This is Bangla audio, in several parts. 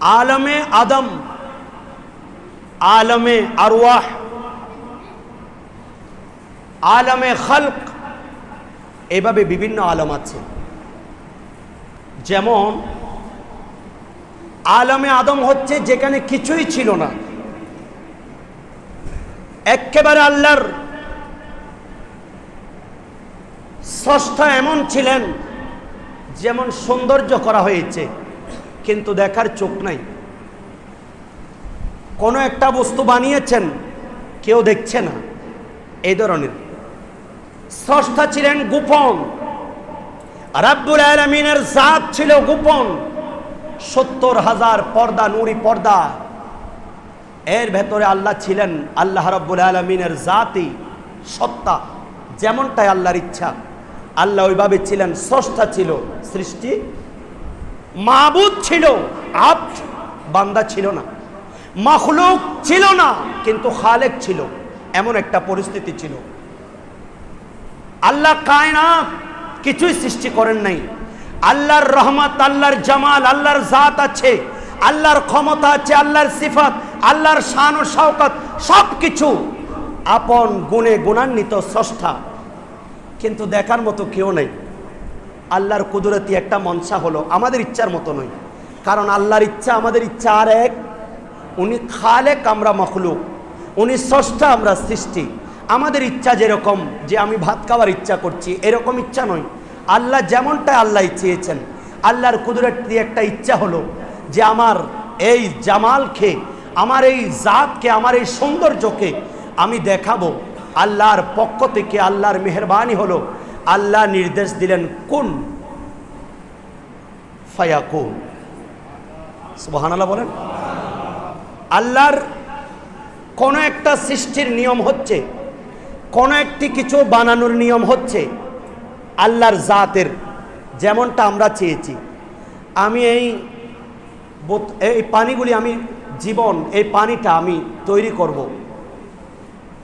আলমে আদম, আলমে আরওয়াহ, আলমে খালক, এভাবে বিভিন্ন আলম আছে। যেমন, আলমে আদম হচ্ছে যেখানে কিছুই ছিল না। একেবারে আল্লাহর স্রষ্টা এমন ছিলেন, যেমন সৌন্দর্য করা হয়েছে। কিন্তু দেখার চোখ নাই। কোনো একটা বস্তু বানিয়েছেন, কেউ দেখছে না। এই ধরনের। স্রষ্টা ছিলেন গোপন। রাব্বুল আলমিনের জাত ছিল গোপন। সত্তর হাজার পর্দা, নুরি পর্দা। এর ভেতরে আল্লাহ ছিলেন, আল্লাহ রাব্বুল আলমিনের জাতি, সত্তা, যেমনটাই আল্লাহর ইচ্ছা। আল্লাহ ওইভাবে ছিলেন, স্রষ্টা ছিল সৃষ্টি মাহবুদ ছিল আপ বান্দা ছিল না। মখলুক ছিল না, কিন্তু খালেক ছিল। এমন একটা পরিস্থিতি ছিল। আল্লাহ কায়নাত কিছুই সৃষ্টি করেন নাই। আল্লাহর রহমত, আল্লাহর জামাল, আল্লাহর জাত আছে, আল্লাহর ক্ষমতা আছে, আল্লাহর সিফাত, আল্লাহর শান ও শওকত সব কিছু আপন গুণে গুণান্বিত স্রষ্টা। কিন্তু দেখার মতো কেউ নেই। আল্লাহর কুদরতি একটা মনসা হলো আমাদের ইচ্ছার মতো নয়। কারণ আল্লাহর ইচ্ছা আমাদের ইচ্ছা আর এক, উনি খালেক আমরা মখলুক, উনি স্রষ্টা আমরা সৃষ্টি। আমাদের ইচ্ছা যেরকম যে আমি ভাত খাওয়ার ইচ্ছা করছি, এরকম ইচ্ছা নয়। আল্লাহ যেমনটা আল্লাহ চেয়েছেন, আল্লাহর কুদরতি একটা ইচ্ছা হলো যে আমার এই জামালকে, আমার এই জাতকে, আমার এই সৌন্দর্যকে আমি দেখাবো। আল্লাহর পক্ষ থেকে আল্লাহর মেহরবানি হলো আল্লাহ নির্দেশ দিলেন, কোন? ফায়াকুন। সুবহানাল্লাহ বলেন। আল্লাহর কোন একটা সৃষ্টির নিয়ম হচ্ছে, কোন একটি কিছু বানানোর নিয়ম হচ্ছে আল্লাহর জাতের, যেমনটা আমরা চেয়েছি। আমি এই এই পানিগুলি আমি জীবন, এই পানিটা আমি তৈরি করব।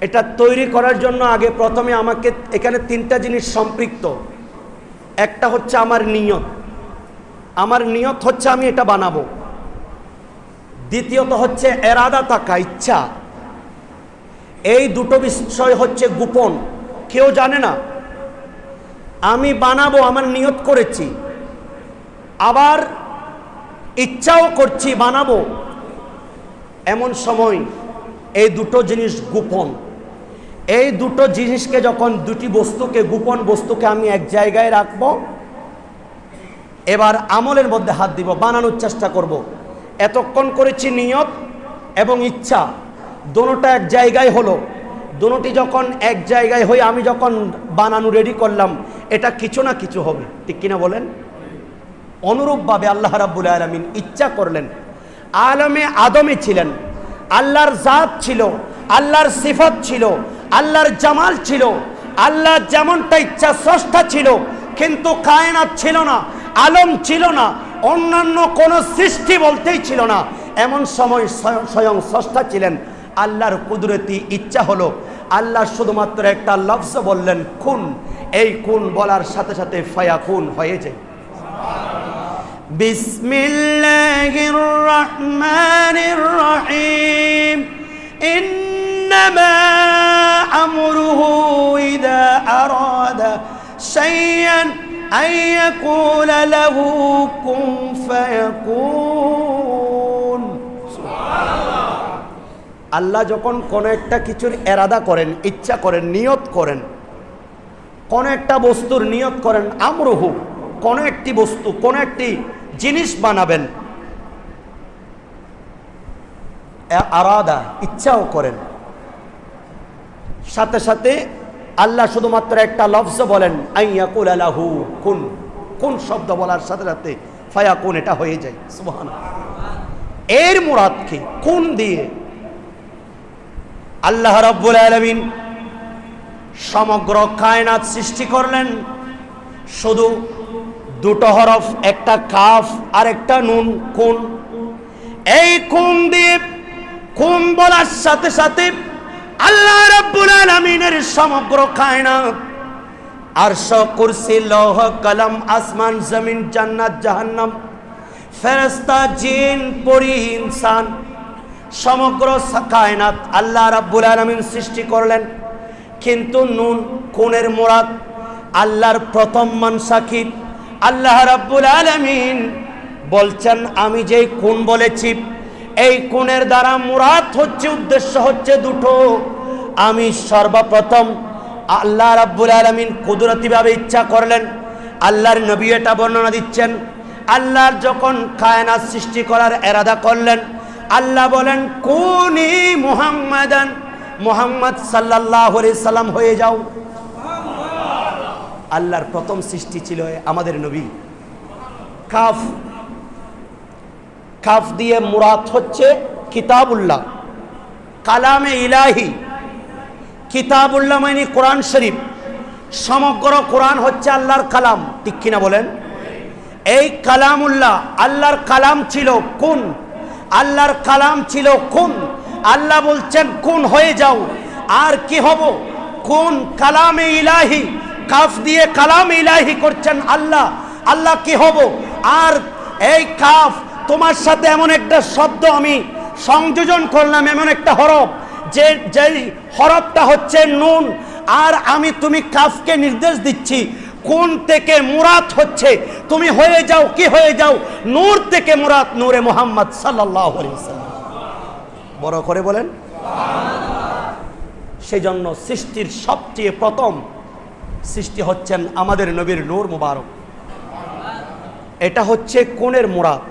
এটা তৈরি করার জন্য আগে প্রথমে আমাকে এখানে তিনটা জিনিস সম্পৃক্ত। একটা হচ্ছে আমার নিয়ত। আমার নিয়ত হচ্ছে আমি এটা বানাবো। দ্বিতীয়ত হচ্ছে এরাদা থাকা, ইচ্ছা। এই দুটো বিষয় হচ্ছে গোপন। কেউ জানে না। আমি বানাবো, আমার নিয়ত করেছি। আবার ইচ্ছাও করছি বানাবো। এমন সময় এই দুটো জিনিস গোপন। এই দুটো জিনিসকে যখন দুটি বস্তুকে, গোপন বস্তুকে আমি এক জায়গায় রাখব, এবার আমলের মধ্যে হাত দিব, বানানোর চেষ্টা করব। এতক্ষণ করেছি নিয়ত এবং ইচ্ছা। দোনোটা এক জায়গায় হলো। দোনোটি যখন এক জায়গায় হয়ে আমি যখন বানানো রেডি করলাম, এটা কিছু না কিছু হবে। ঠিক কিনা বলেন? অনুরূপভাবে আল্লাহ রাব্বুল আলমিন ইচ্ছা করলেন। আলমে আদমে ছিলেন। আল্লাহর জাত ছিল, আল্লাহর সিফত ছিল আল্লাহর জামাল ছিল, আল্লাহ যেমনটা ইচ্ছা স্রষ্টা ছিল, কিন্তু কায়নাত ছিল না, আলম ছিল না, অন্যান্য কোনো সৃষ্টি বলতেই ছিল না। এমন সময় স্বয়ং স্রষ্টা ছিলেন, আল্লাহর কুদরতি ইচ্ছা হলো, আল্লাহ শুধুমাত্র একটা লফ্স বললেন, খুন। এই খুন বলার সাথে সাথে ফয়া খুন হয়ে যায়। বিসমিল্লাহির রহমানির রহিম। إنما أمره إذا أراد شيئا أن يقول له كن فيكون আল্লাহ যখন কোনো একটা কিছুর এরাদা করেন ইচ্ছা করেন নিয়ত করেন কোন একটা বস্তুর নিয়ত করেন আমরহু কোন একটি বস্তু কোন একটি জিনিস বানাবেন এ- আরাদা ইচ্ছাও করেন সাথে সাথে আল্লাহ শুধুমাত্র একটা লফজ বলেন আইয়াকুল আলাহু কুন। কোন শব্দ বলার সাথে সাথে ফায়া কোন এটা হয়ে যায়। সুবহান এর মুরাদকে কোন দিয়ে। আল্লাহ রাব্বুল আলামিন সমগ্র কায়নাত সৃষ্টি করলেন। শুধু দুটো হরফ, একটা কাফ আর একটা নুন, কোন। এই কোন দিয়ে কোন বলার সাথে সাথে আল্লাহ রাব্বুল আলামিনের সমগ্র কায়নাত, আরশ কুরসি, লৌহ, কলম, আসমান, জমিন, জান্নাত, জাহান্নাম ফেরেস্তা জিন, পরি, ইনসান, সমগ্র কায়নাত আল্লাহ রাব্বুল আলামিন সৃষ্টি করলেন। কিন্তু নুন কোনের মোরাদ, আল্লাহর প্রথম মানসাকিব আল্লাহ রাব্বুল আলামিন বলছেন, আমি যেই কোন বলেছি এই কোণের দ্বারা মুরাদ হচ্ছে, উদ্দেশ্য হচ্ছে দুটো। আমি সর্বপ্রথম আল্লাহ রাব্বুল আলামিন কুদরতিভাবে ইচ্ছা করলেন, আল্লাহর নবী এটা বর্ণনা দিচ্ছেন। আল্লাহর যখন কায়নাত সৃষ্টি করার এরাদা করলেন, আল্লাহ বলেন, কোনি মুহাম্মাদান, মুহাম্মদ আলাইহি সাল্লাম হয়ে যাও। আল্লাহর প্রথম সৃষ্টি ছিল আমাদের নবী। কাফ কাফ দিয়ে মুরাদ হচ্ছে কিতাবুল্লাহ। কালামে ইলাহি। কিতাবুল্লাহ মানে কোরআন শরীফ। সমগ্র কোরআন হচ্ছে আল্লাহর কালাম। ঠিক কিনা বলেন? এই কালামুল্লাহ আল্লাহর কালাম ছিল কোন? আল্লাহর কালাম ছিল কোন? আল্লাহ বলছেন, কোন হয়ে যাও, আর কি হব? কোন কালামে ইলাহি? কাফ দিয়ে কালাম ইলাহি করছেন আল্লাহ। আল্লাহ কি হব? আর এই কাফ তোমার সাথে এমন একটা শব্দ আমি সংযোজন করলাম, এমন একটা হরফ, যে, যেই হরফটা হচ্ছে নুন। আর আমি তুমি কাফকে নির্দেশ দিচ্ছি, কোন থেকে মুরাদ হচ্ছে, তুমি হয়ে যাও, কি হয়ে যাও, নূর থেকে মুরাদ নূরে মোহাম্মদ সাল্লাহ বড় করে বলেন। সেই জন্য সৃষ্টির সবচেয়ে প্রথম সৃষ্টি হচ্ছেন আমাদের নবীর নূর মুবারক। এটা হচ্ছে কোণের মুরাদ।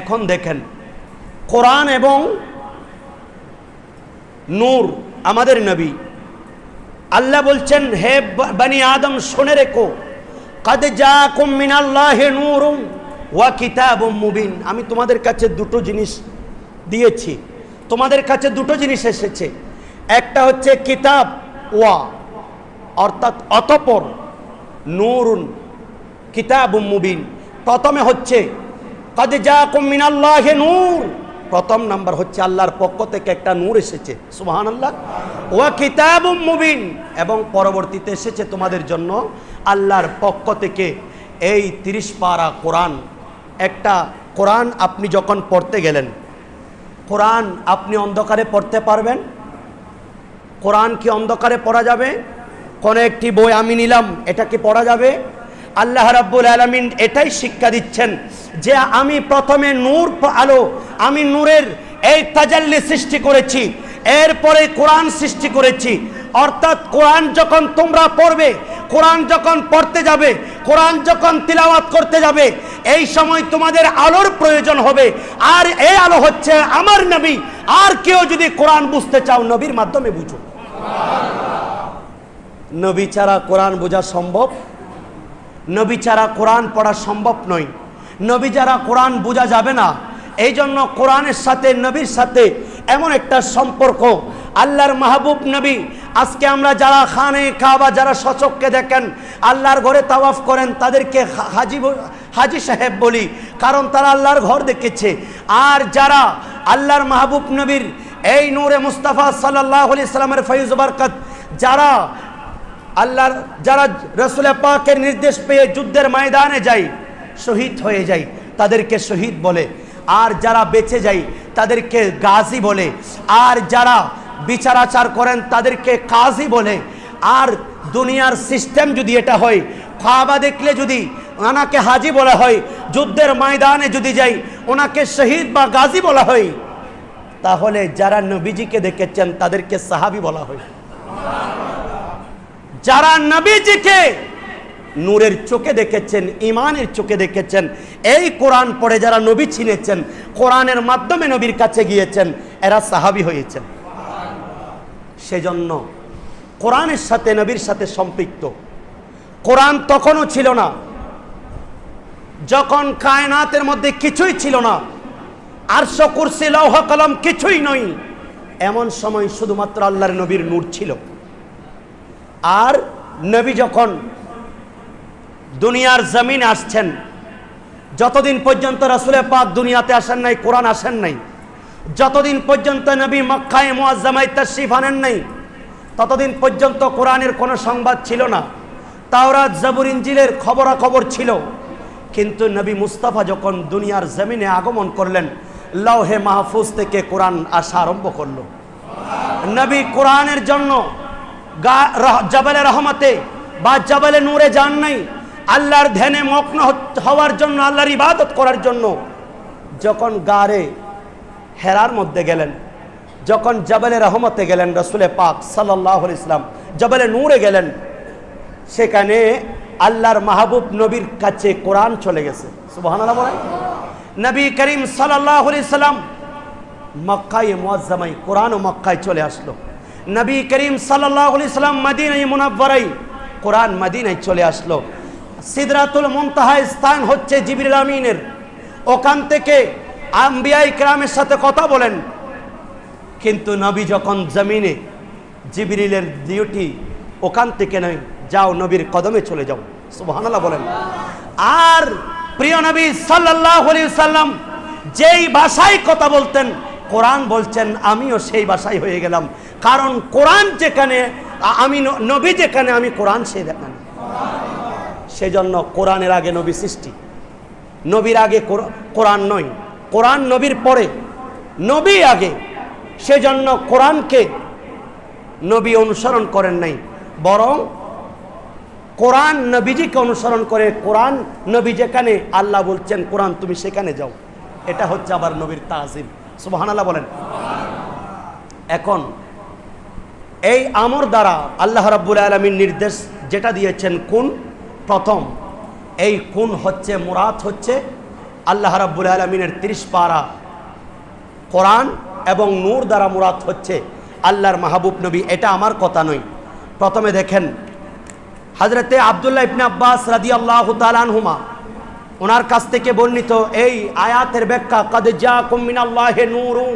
এখন দেখেন, কোরআন এবং নূর আমাদের নবী। আল্লাহ বলছেন, হে বানি আদম, শুনে রেখো। কাদ জাকুম হে নূরুন ওয়া কিতাবুম মুবিন। আমি তোমাদের কাছে দুটো জিনিস দিয়েছি। তোমাদের কাছে দুটো জিনিস এসেছে। একটা হচ্ছে কিতাব ওয়া, অর্থাৎ অতপর নূরুন, কিতাবুম মুবিন। প্রথমে হচ্ছে প্রথম নাম্বার হচ্ছে আল্লাহর পক্ষ থেকে একটা নূর এসেছে। সুবহান আল্লাহ ওয়া কিতাব মুবিন। এবং পরবর্তীতে এসেছে তোমাদের জন্য আল্লাহর পক্ষ থেকে এই তিরিশ পারা কোরআন। একটা কোরআন আপনি যখন পড়তে গেলেন, কোরআন আপনি অন্ধকারে পড়তে পারবেন। কোরআন কি অন্ধকারে পড়া যাবে? কোনো একটি বই আমি নিলাম, এটা কি পড়া যাবে? আল্লাহ রাব্বুল আলমিন এটাই শিক্ষা দিচ্ছেন যে আমি প্রথমে নূর আলো আমি নূরের এই তাজাল্লি সৃষ্টি করেছি এরপরে কোরআন সৃষ্টি করেছি। অর্থাৎ কোরআন যখন তোমরা পড়বে কোরআন যখন পড়তে যাবে কোরআন যখন তিলাওয়াত করতে যাবে এই সময় তোমাদের আলোর প্রয়োজন হবে। আর এই আলো হচ্ছে আমার নবী আর কেউ যদি কোরআন বুঝতে চাও নবীর মাধ্যমে বুঝো। নবী ছাড়া কোরআন বোঝা সম্ভব নবী ছাড়া কোরআন পড়া সম্ভব নয়। নবী ছাড়া কোরআন বোঝা যাবে না এই জন্য কোরআনের সাথে, নবীর সাথে এমন একটা সম্পর্ক। আল্লাহর মাহবুব নবী, আজকে আমরা যারা খানে কাবা, যারা সচককে দেখেন, আল্লাহর ঘরে তাওয়াফ করেন, তাদেরকে হাজি হাজি সাহেব বলি, কারণ তারা আল্লাহর ঘর দেখেছে। আর যারা আল্লাহর মাহবুব নবীর, এই নূরে মুস্তাফা সাল্লাহ আলি সাল্লামের ফৈজ বরকত, যারা আল্লাহর যারা রসুল পাকের নির্দেশ পেয়ে যুদ্ধের ময়দানে যায় শহীদ হয়ে যায় তাদেরকে শহীদ বলে। আর যারা বেঁচে যায় তাদেরকে গাজী বলে। আর যারা বিচার আচার করেন, তাদেরকে কাজী বলে। আর দুনিয়ার সিস্টেম যদি এটা হয় খাবা দেখলে যদি ওনাকে হাজি বলা হয়, যুদ্ধের ময়দানে যদি যাই, ওনাকে শহীদ বা গাজী বলা হয়, তাহলে যারা নবীজিকে দেখেছেন, তাদেরকে সাহাবি বলা হয়। যারা নবীজিকে নূরের চোখে দেখেছেন ইমানের চোখে দেখেছেন, এই কোরআন পড়ে যারা নবী চিনেছেন কোরআনের মাধ্যমে নবীর কাছে গিয়েছেন, এরা সাহাবি হয়েছেন। সেজন্য কোরআনের সাথে নবীর সাথে সম্পৃক্ত। কোরআন তখনও ছিল না। যখন কায়নাতের মধ্যে কিছুই ছিল না, আরশ কুরসি, লৌহ কলম কিছুই নয়, এমন সময় শুধুমাত্র আল্লাহর নবীর নূর ছিল। আর নবী যখন দুনিয়ার জমিন আসছেন, যতদিন পর্যন্ত রাসুলে পাক দুনিয়াতে আসেন নাই, কোরআন আসেন নাই, যতদিন পর্যন্ত নবী মক্কায় মুআজ্জামায় তাশরিফ আনেন নাই, ততদিন পর্যন্ত কোরআনের কোনো সংবাদ ছিল না। তাওরাত, জাবুর ইঞ্জিলের খবরাখবর ছিল। কিন্তু নবী মুস্তাফা যখন দুনিয়ার জমিনে আগমন করলেন লৌহে মাহফুজ থেকে কোরআন আসা আরম্ভ করল। নবী কোরআনের জন্য জবালে রহমতে বা জবালে নূরে যান নাই। আল্লাহর ধ্যানে মগ্ন হওয়ার জন্য, আল্লাহর ইবাদত করার জন্য যখন গারে হেরার মধ্যে গেলেন, যখন জবালে রহমতে গেলেন রসুলে পাক সাল্লাহ ইসলাম জবালে নূরে গেলেন, সেখানে আল্লাহর মাহবুব নবীর কাছে কোরআন চলে গেছে। নবী করিম সাল্লাহ সাল্লাম মক্কায় মুআজ্জামাই কোরআন ও মক্কায় চলে আসলো। নবী করিম সাল্লাম মদিনায় মুনাব্বরাই কোরআন মদিনায় চলে আসলো। সিদরাতুল মুনতাহা স্থান হচ্ছে জিবরিল আমিনের। ওখান থেকে আম্বিয়াই ক্রামের সাথে কথা বলেন। কিন্তু নবী যখন জমিনে জিবরিলের ডিউটি ওখান থেকে নয়, যাও নবীর কদমে চলে যাও। সুবহানাল্লাহ বলেন। আর প্রিয় নবী সাল্লাল্লাহু সাল্লাম যেই ভাষায় কথা বলতেন, কোরআন বলছেন, আমিও সেই ভাষায় হয়ে গেলাম। কারণ কোরআন যেখানে আমি নবী যেখানে, আমি কোরআন সে দেখান সেজন্য কোরআনের আগে নবী সৃষ্টি। নবীর আগে কোর- কোরআন নয়। কোরআন নবীর পরে। নবী আগে। সেজন্য কোরআনকে নবী অনুসরণ করেন নাই। বরং কোরআন নবীজিকে অনুসরণ করে কোরআন নবী যেখানে, আল্লাহ বলছেন, কোরআন তুমি সেখানে যাও। এটা হচ্ছে আবার নবীর তাজিম। সুবহানাল্লাহ বলেন। এখন এই আমর দ্বারা আল্লাহ রাব্বুল আলমীর নির্দেশ যেটা দিয়েছেন, কোন? প্রথম, এই কোন হচ্ছে, মুরাদ হচ্ছে আল্লাহ রাব্বুল আলমিনের তিরিশ পারা কোরআন এবং নূর দ্বারা মুরাদ হচ্ছে আল্লাহর মাহবুব নবী, এটা আমার কথা নয়। প্রথমে দেখেন হজরতে আবদুল্লাহ ইবনে আব্বাস রাদি আল্লাহ তালানহুমা ওনার কাছ থেকে বর্ণিত এই আয়াতের ব্যাখ্যা, কাদ যা কুমিনাল্লাহে নূরু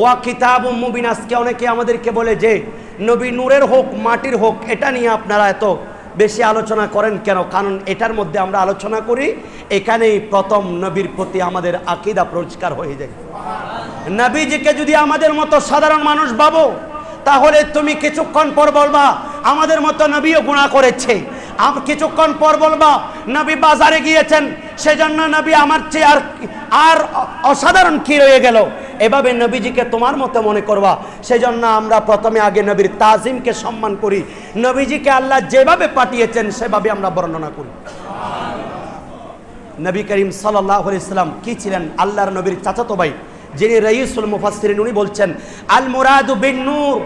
ওয়া কিতাব মুবিন আজকে অনেকে আমাদেরকে বলে যে নবী নূরের হোক, মাটির হোক, এটা নিয়ে আপনারা এত বেশি আলোচনা করেন কেন? কারণ এটার মধ্যে আমরা আলোচনা করি, এখানেই প্রথম নবীর প্রতি আমাদের আকিদা পরিষ্কার হয়ে যায়। নবীজিকে যদি আমাদের মতো সাধারণ মানুষ ভাবো, তাহলে তুমি কিছুক্ষণ পর বলবা, আমাদের মতো নবীও গুণা করেছে। কিছুক্ষণ পর বলবা, নবী বাজারে গিয়েছেন, সেজন্য নবী আমার চেয়ে আর আর অসাধারণ কি রয়ে গেল? এভাবে নবীজিকে তোমার মতো মনে করবা। সেজন্য আমরা প্রথমে আগে নবীর তাজিমকে সম্মান করি। নবীজিকে আল্লাহ যেভাবে পাঠিয়েছেন, সেভাবে আমরা বর্ণনা করি। নবী করিম সাল্লাহ ইসলাম কি ছিলেন? আল্লাহর নবীর চাচাতো ভাই, যিনি রঈসুল মুফাসসিরিন, উনি বলছেন আল মুরাদু বিন নূর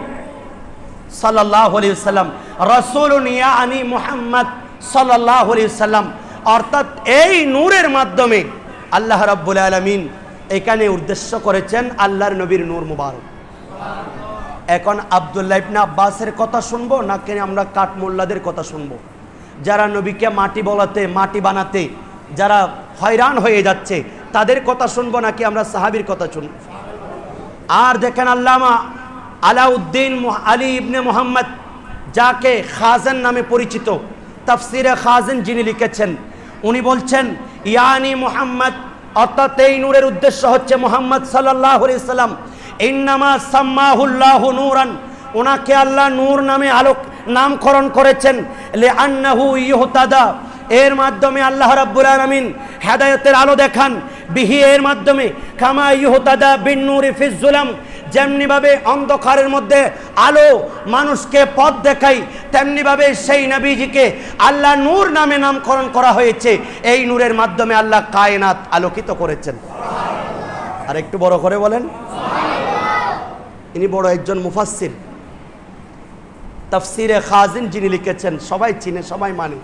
সাল্লাল্লাহু আলাইহি সাল্লাম, রাসূলুন ইয়ানি মুহাম্মদ আলাইহি সাল্লাম। অর্থাৎ এই নূরের মাধ্যমে আল্লাহ রাব্বুল আলামিন এখানে উদ্দেশ্য করেছেন আল্লাহর নবীর নূর মুবারক। এখন আবদুল্লাহ ইবনে আব্বাসের কথা শুনব না নাকি আমরা কাঠমোল্লাদের কথা শুনব? যারা নবীকে মাটি বলাতে, মাটি বানাতে, যারা হয়রান হয়ে যাচ্ছে, তাদের কথা শুনব নাকি আমরা সাহাবীর কথা শুনব আর দেখেন আল্লামা আলাউদ্দিন আলী ইবনে মোহাম্মদ, যাকে খাজেন নামে পরিচিত, তাফসিরে খাজেন যিনি লিখেছেন, উনি বলছেন, ইয়ানি মোহাম্মদ অর্থাৎ এই নূরের উদ্দেশ্য হচ্ছে মোহাম্মদ সাল্লাহ ইনামা সাম্মাহুল্লাহ নূরান। ওনাকে আল্লাহ নূর নামে আলোক, নামকরণ করেছেন। লে আন্নাহু ইহতাদা এর মাধ্যমে আল্লাহ রাব্বুল আলমিন হেদায়তের আলো দেখান। বিহি এর মাধ্যমে। কামা ইহতাদা বিন নূর ফিজ জুলাম যেমনিভাবে অন্ধকারের মধ্যে আলো মানুষকে পথ দেখাই, তেমনিভাবে সেই নবীজিকে আল্লাহ নূর নামে নামকরণ করা হয়েছে। এই নূরের মাধ্যমে আল্লাহ কায়নাত আলোকিত করেছেন। আর একটু বড় করে বলেন। ইনি বড় একজন মুফাসসির। তাফসিরে খাজিন যিনি লিখেছেন, সবাই চিনে, সবাই মানে।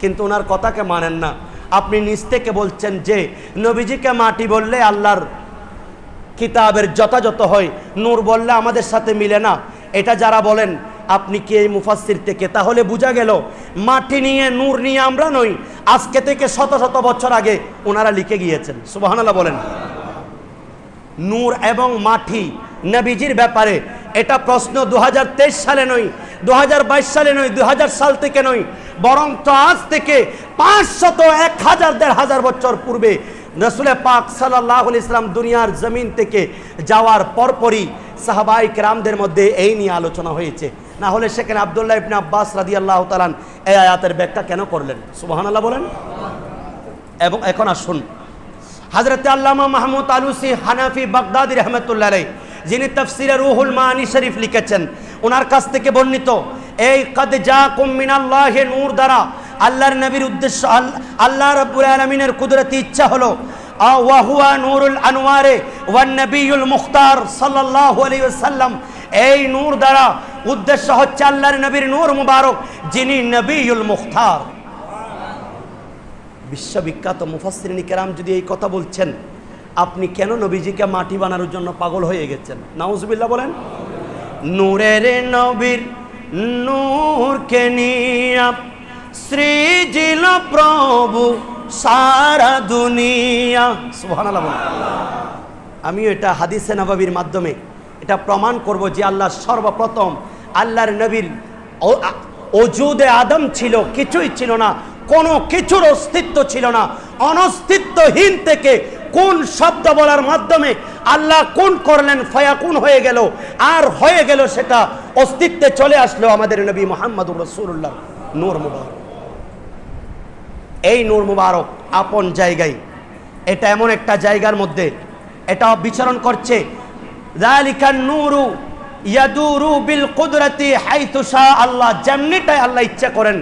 কিন্তু ওনার কথাকে মানেন না। আপনি নিজ থেকে বলছেন যে, নবীজিকে মাটি বললে আল্লাহর কিতাবের যথাযথ হয়। নূর বললে আমাদের সাথে মিলে না। এটা যারা বলেন, আপনি কি এই মুফাসসির থেকে? তাহলে বোঝা গেল, মাটি নিয়ে নূর নিয়ে আমরা নই। আজকে থেকে শত শত বছর আগে ওনারা লিখে গিয়েছেন। সুবহানাল্লাহ বলেন। নূর এবং মাটি নবীজির ব্যাপারে এটা প্রশ্ন দু হাজার তেইশ সালে নয় দু সালে নয় দু সাল থেকে নয় বরং তো আজ থেকে পাঁচশত এক হাজার দেড় হাজার বছর পূর্বে রসুলে পাক সাল্লাহ ইসলাম দুনিয়ার জমিন থেকে যাওয়ার পরপরই সাহাবাই কেরামদের মধ্যে এই নিয়ে আলোচনা হয়েছে। না হলে সেখানে আবদুল্লাহ ইবনে আব্বাস রাদি আল্লাহ তালান এই আয়াতের ব্যাখ্যা কেন করলেন? সুবাহান আল্লাহ বলেন। এবং এখন আসুন। হাজরতে আল্লামা মাহমুদ আলুসি হানাফি বাগদাদি রহমতুল্লাহ যিনি তফসিরে রুহুল মানি শরীফ লিখেছেন ওনার কাছ থেকে বর্ণিত, এই কদ যা কুমিনাল্লাহে নূর দ্বারা আল্লাহর নবীর উদ্দেশ্য আল- আল্লাহ রব্বুল আলমিনের কুদরতি ইচ্ছা হলো ওয়াহুয়া নূরুল আনোয়ারে ওয়ান নবীল মুখতার সাল্লাল্লাহু আলাইহি ওয়াসাল্লাম। এই নূর দ্বারা উদ্দেশ্য হচ্ছে আল্লাহর নবীর নূর মুবারক, যিনি নবীল মুখতার। বিশ্ববিখ্যাত মুফাসরিন কেরাম যদি এই কথা বলছেন, আপনি কেন নবীজিকে মাটি বানানোর জন্য পাগল হয়ে গেছেন? নাউজুবিল্লাহ বলেন। নূরের নবীর নূরকে নিয়া সৃজিল প্রভু সারা দুনিয়া। বলেন। আমিও এটা হাদিসে নবাবির মাধ্যমে এটা প্রমাণ করব যে আল্লাহ সর্বপ্রথম আল্লাহর নবীর অজুদে আদম ছিল, কিছুই ছিল না, কোনো কিছুর অস্তিত্ব ছিল না। অনস্তিত্বহীন থেকে কোন শব্দ বলার মাধ্যমে আল্লাহ কোন করলেন, ফয়াকুন হয়ে গেল, আর হয়ে গেল সেটা অস্তিত্বে চলে আসলো আমাদের নবী মোহাম্মদুর রসুল্লাহ নূর মুবারক। এই নূর মুবারক আপন জায়গায়। এটা এমন একটা জায়গার মধ্যে এটা বিচরণ করছে। নূরু ইয়াদুরু বিল কুদরতি হাইতু শা আল্লাহ, যেমনিটাই আল্লাহ ইচ্ছা করেন,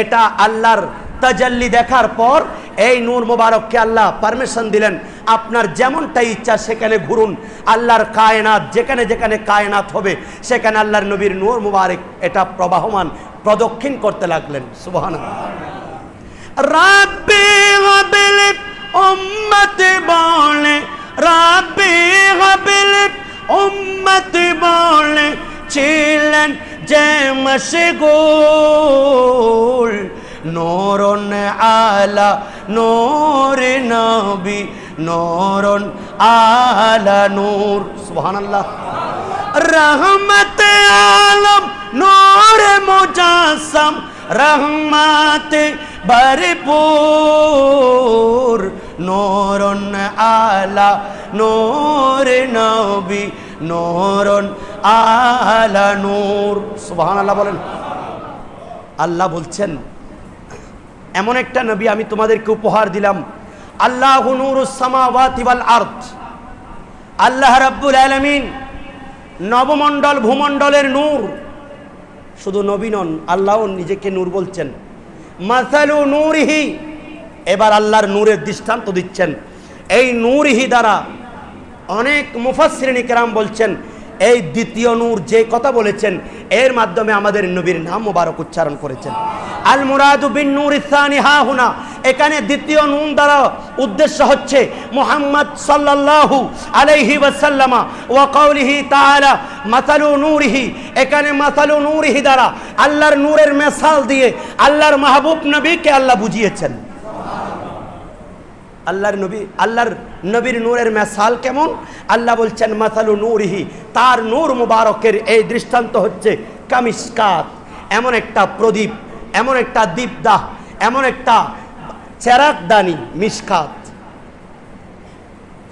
এটা আল্লাহর তাজাল্লি দেখার পর এই নূর মুবারককে আল্লাহ পারমিশন দিলেন, আপনার যেমনটাই ইচ্ছা সেখানে ঘুরুন। আল্লাহর কায়নাত, যেখানে যেখানে কায়নাত হবে, সেখানে আল্লাহর নবীর নূর মুবারক এটা প্রবাহমান, প্রদক্ষিণ করতে লাগলেন। সুবহানাল্লাহ। রাব্বি হাবিল উম্মতি বলে রাব্বি হাবিল উম্মতি বলে ছিলেন যে মশগুল নূরন আলা নূর নবী নূরন আলা নূর সুবহানাল্লাহ রহমত আলম নূর মুজাসম রহমত ভরপুর নূরন আলা, নূর নবী নূরন আলা নূর। সুবহানাল্লাহ বলেন। আল্লাহ বলছেন, এমন একটা নবী আমি তোমাদেরকে উপহার দিলাম। আল্লাহ নূরুসামাওয়াতি ওয়াল আরদ। আল্লাহ রাব্বুল আলামিন নবমণ্ডল, ভূমণ্ডলের নূর। শুধু নবী নন, আল্লাহও নিজেকে নূর বলছেন। মাসালু নূরহি। এবার আল্লাহর নূরের দৃষ্টান্ত দিচ্ছেন। এই নূরহি দ্বারা অনেক মুফাসরিনী কেরাম বলছেন এই দ্বিতীয় নূর যে কথা বলেছেন, এর মাধ্যমে আমাদের নবীর নাম মোবারক উচ্চারণ করেছেন। আল মুরাদু বিন নূর ইসানি হা হুনা। এখানে দ্বিতীয় নুন দ্বারা উদ্দেশ্য হচ্ছে মুহাম্মদ সাল্লাল্লাহু আলাইহি ওয়াসাল্লামা ওয়া কাউলিহি তাআলা মাসালু নূরিহি। এখানে মাসালু নূরিহি দ্বারা আল্লাহর নূরের মেসাল দিয়ে আল্লাহর মাহবুব নবীকে আল্লাহ বুঝিয়েছেন। আল্লাহর নবী, আল্লাহর নবীর নূরের মেসাল কেমন? আল্লাহ বলছেন, মাসালু নূরিহি, তার নূর মুবারকের এই দৃষ্টান্ত হচ্ছে কামিসকাত। এমন একটা প্রদীপ, এমন একটা দীপদাহ, এমন একটা চেরাকদানি মিসকাত।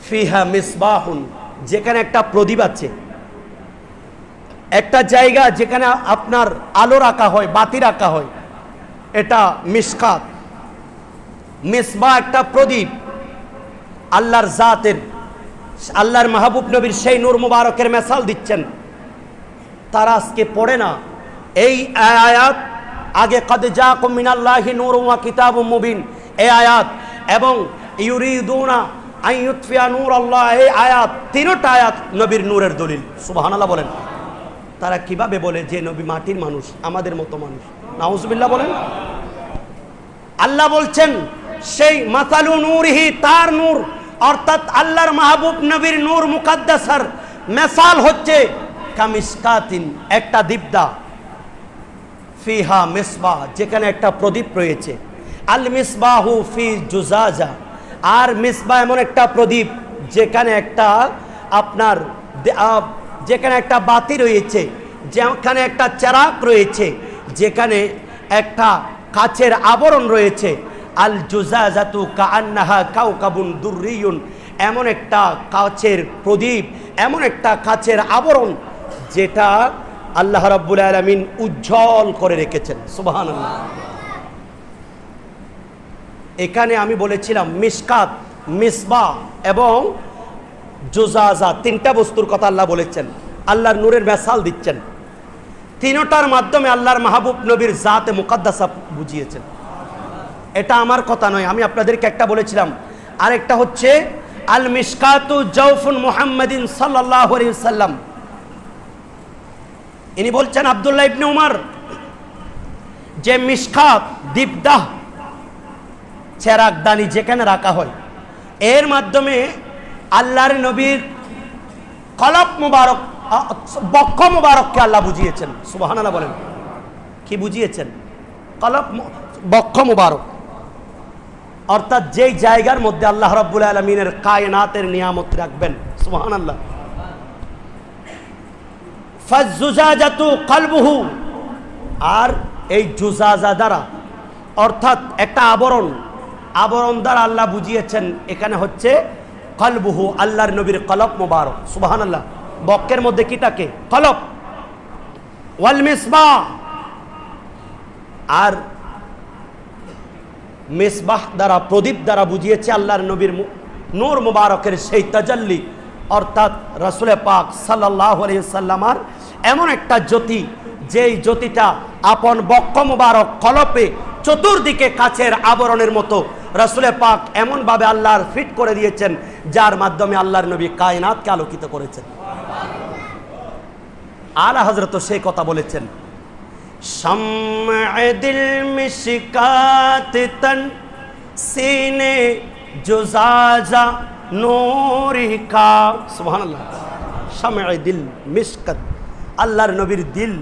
ফিহা মিসবাহুন, যেখানে একটা প্রদীপ আছে। একটা জায়গা যেখানে আপনার আলো রাখা হয়, বাতি রাখা হয়, এটা মিসকাত। মিসবা একটা প্রদীপ। আল্লাহর জাতের, আল্লাহর মাহবুব নবীর সেই নূর মুবারকের মেসাল দিচ্ছেন। তারা আজকে পড়ে না। এই আয়াত, আগে কদে যা মিনাল্লাহি নূর কিতাব মুবিন, এই আয়াত, এবং ইউরিদুনা আইয়ুতফিয়া নূর আল্লাহ এই আয়াত, তিনটা আয়াত নবীর নূরের দলিল। সুবহানাল্লাহ বলেন। তারা কীভাবে বলে যে নবী মাটির মানুষ, আমাদের মতো মানুষ? নাউজুবিল্লাহ বলেন। আল্লাহ বলছেন, সেই মাসালু নূরহি, তার নূর অর্থাৎ আল্লাহর মাহবুব নবীর নূর মুকাদ্দাসার মেসাল হচ্ছে কামিসকাতিন, একটা দীপদা ফিহা মিসবাহ, যেখানে একটা প্রদীপ রয়েছে। আল মিসবাহু ফি জুজাজা। আর মিসবাহ এমন একটা প্রদীপ, যেখানে একটা আপনার যেখানে একটা বাতি রয়েছে, যেখানে একটা চেরাক রয়েছে, যেখানে একটা কাচের আবরণ রয়েছে। আল জুজাজাতু কান্নাহা কাউ কাবুন দুর্রিয়ুন। এমন একটা কাচের প্রদীপ, এমন একটা কাচের আবরণ যেটা আল্লাহ রাব্বুল আলামিন উজ্জ্বল করে রেখেছেন। সুবহানাল্লাহ। এখানে আমি বলেছিলাম মিসকাত, মিসবা এবং জোজাজা তিনটা বস্তুর কথা আল্লাহ বলেছেন। আল্লাহর নূরের মেসাল দিচ্ছেন। তিনোটার মাধ্যমে আল্লাহর মাহবুব নবীর জাতে মুকাদ্দাসা বুঝিয়েছেন। এটা আমার কথা নয়, আমি আপনাদেরকে একটা বলেছিলাম। আরেকটা হচ্ছে, আল মিসকাতু জৌফুন মুহাম্মদিন সাল্লাহ সাল্লাম ইনি বলছেন আবদুল্লাহ ইবনে উমার, যে মিসকাত, দীপদাহ চেরাকদানি যেখানে রাখা হয়, এর মাধ্যমে আল্লাহর নবীর কলব মুবারক, বক্ষ মুবারককে আল্লাহ বুঝিয়েছেন। সুবহানাল্লাহ বলেন। কি বুঝিয়েছেন? কলব মু- বক্ষ মুবারক। অর্থাৎ যেই জায়গার মধ্যে আল্লাহ রাব্বুল আলমিনের কায়নাতের নিয়ামত রাখবেন, সুবহানাল্লাহ। ফাজুজাজাতু কলবুহু, আর এই জুজাজা দ্বারা, অর্থাৎ একটা আবরণ আবরণ দ্বারা আল্লাহ বুঝিয়েছেন, এখানে হচ্ছে কলবুহু, আল্লাহর নবীর কলব মুবারক সুবাহান আল্লাহ বক্কের মধ্যে কি থাকে? কলব। ওয়াল মিসবাহ আর মেসবাহ দ্বারা, প্রদীপ দ্বারা বুঝিয়েছে আল্লাহর নবীর নূর মুবারকের সেই তাজাল্লি। অর্থাৎ রসুলে পাক সাল্লাহ সাল্লামার এমন একটা জ্যোতি, যেই জ্যোতিটা আপন বক্ষ মুবারক কলপে চতুর্দিকে কাছের আবরণের মতো। রসুলে পাক এমনভাবে আল্লাহর ফিট করে দিয়েছেন, যার মাধ্যমে আল্লাহর নবী কায়নাতকে আলোকিত করেছেন। আলা হজরত সেই কথা বলেছেন شمع دل مشکات تن سینے جو زازا نور کا سبحان اللہ شمع دل مشکت আল্লাহর নবীর দিল